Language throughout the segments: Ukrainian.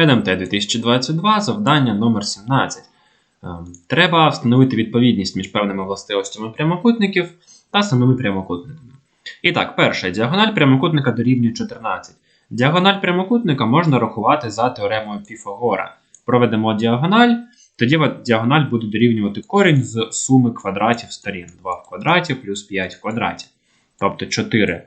НМТ 2022, завдання номер 17. Ем, Треба встановити відповідність між певними властивостями прямокутників та самими прямокутниками. І так, перше, діагональ прямокутника дорівнює 14. Діагональ прямокутника можна рахувати за теоремою Піфагора. Проведемо діагональ, тоді діагональ буде дорівнювати корінь з суми квадратів сторін. 2 в квадраті плюс 5 в квадраті. Тобто 4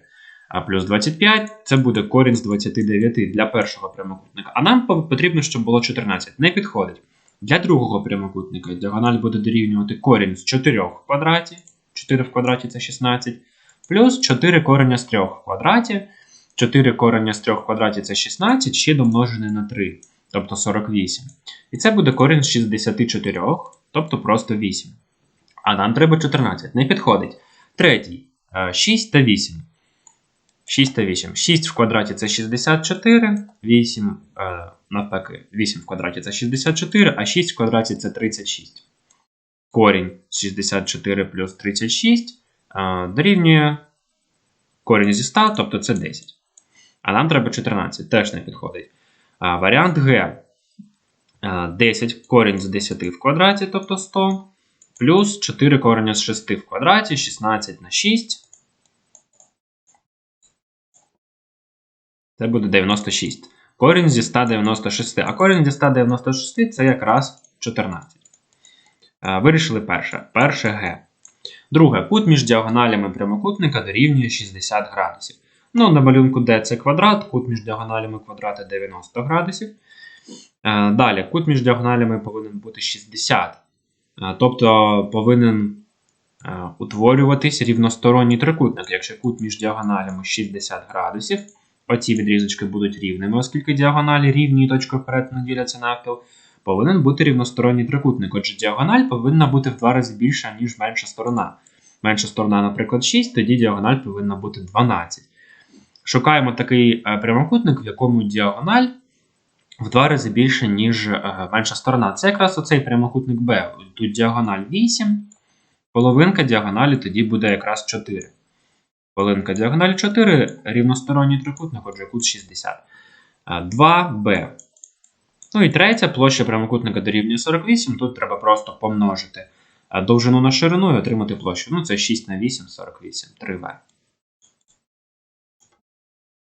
а плюс 25 це буде корінь з 29 для першого прямокутника. А нам потрібно, щоб було 14. Не підходить. Для другого прямокутника діагональ буде дорівнювати корінь з 4 в квадраті. 4 в квадраті це 16. Плюс 4 кореня з 3 в квадраті. 4 кореня з 3 в квадраті це 16, ще домножене на 3, тобто 48. І це буде корінь з 64, тобто просто 8. А нам треба 14. Не підходить. Третій. е, 6 та 8. 6 та 8. 6 в квадраті це 64, 8 е, навпаки, 8 в квадраті це 64, а 6 в квадраті це 36. Корінь з 64 плюс 36 е, дорівнює корінь зі 100, тобто це 10. А нам треба 14, теж не підходить. А, варіант Г. Е, 10 корінь з 10 в квадраті, тобто 100, плюс 4 кореня з 6 в квадраті, 16 на 6. Це буде 96. Корінь зі 196. А корінь зі 196 це якраз 14. Е, Вирішили перше. Перше Г. Друге. Кут між діагоналями прямокутника дорівнює 60 градусів. Ну, на малюнку D це квадрат, кут між діагоналями квадрата 90 градусів. Е, Далі, кут між діагоналями повинен бути 60. Е, Тобто повинен утворюватись рівносторонній трикутник. Якщо кут між діагоналями 60 градусів, оці відрізочки будуть рівними, оскільки діагоналі рівні і точкою перетину діляться навпіл, повинен бути рівносторонній трикутник. Отже, діагональ повинна бути в два рази більша, ніж менша сторона. Менша сторона, наприклад, 6, тоді діагональ повинна бути 12. Шукаємо такий е, прямокутник, в якому діагональ в два рази більше, ніж е, менша сторона. Це якраз оцей прямокутник B. Тут діагональ 8, половинка діагоналі тоді буде якраз 4. Половинка діагональ 4, рівносторонній трикутник, отже, кут 60. Е, 2b. Ну і третя площа прямокутника дорівнює 48. Тут треба просто помножити довжину на ширину і отримати площу. Ну, це 6 на 8, 48, 3v.